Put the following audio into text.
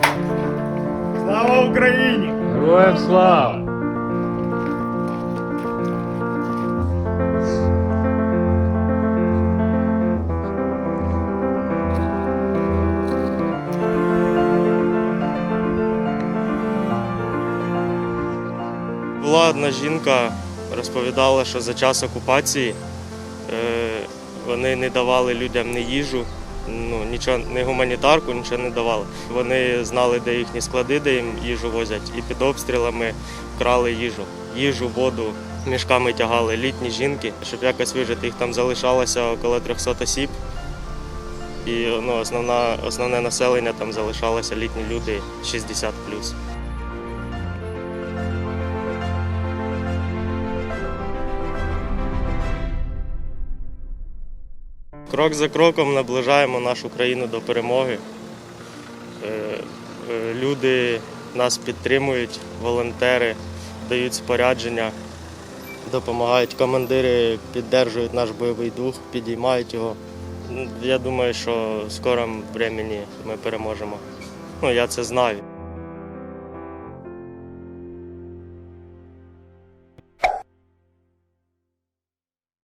Слава Україні! Героям слава! Була одна жінка, розповідала, що за час окупації е, вони не давали людям ні їжу, ну, нічого, ні гуманітарку, нічого не давали. Вони знали, де їхні склади, де їм їжу возять, і під обстрілами крали їжу. Їжу, воду мішками тягали літні жінки, щоб якось вижити. Їх там залишалося около 300 осіб. І ну, основна, основне населення там залишалося літні люди 60 Крок за кроком наближаємо нашу країну до перемоги. Е, е, Люди нас підтримують, волонтери дають спорядження, допомагають командири, підтримують наш бойовий дух, підіймають його. Я думаю, що в скорому времені ми переможемо. Ну, я це знаю.